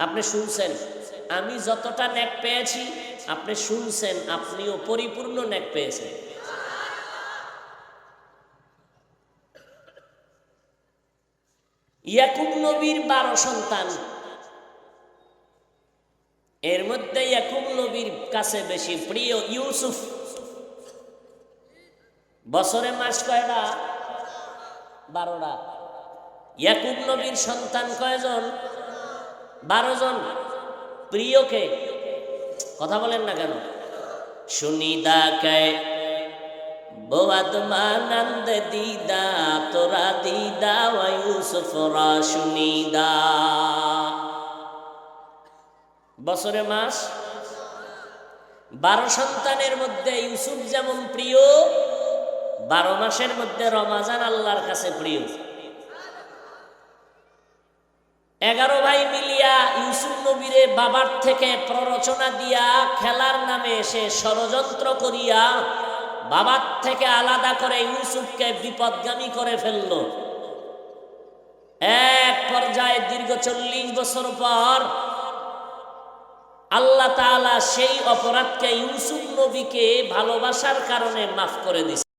আপনি শুনছেন। আমি যতটা ন্যাক পেয়েছি, আপনি শুনছেন, আপনিও পরিপূর্ণ ন্যাক পেয়েছেন। ইয়াকুব নবীর বারো সন্তান। এর মধ্যে ইয়াকুব নবীর কাছে বেশি প্রিয় ইউসুফ। বছরে মাস কয়টা? বারোটা। ইয়াকুব নবীর সন্তান কয়জন? বারো জন প্রিয়কে, কথা বলেন না কেন? সুনিদা কে বোয়াদ মানন্দ দিদা, তোরা দিদা ইউসুফরা সুনিদা বছরে মাস? বারো সন্তানের মধ্যে ইউসুফ যেমন প্রিয়, বারো মাসের মধ্যে রমাজান আল্লাহর কাছে প্রিয়। এগারো ভাই মিলিয়া ইউসুফ নবীরে বাবার থেকে প্ররোচনা দিয়া খেলার নামে সে ষড়যন্ত্র করিয়া বাবার থেকে আলাদা করে ইউসুফকে বিপদগামী করে ফেলল। এক পর্যায়ে দীর্ঘ চল্লিশ বছর পর আল্লাহ তাআলা সেই অপরাধকে ইউসুফ নবীকে ভালোবাসার কারণে মাফ করে দিছে।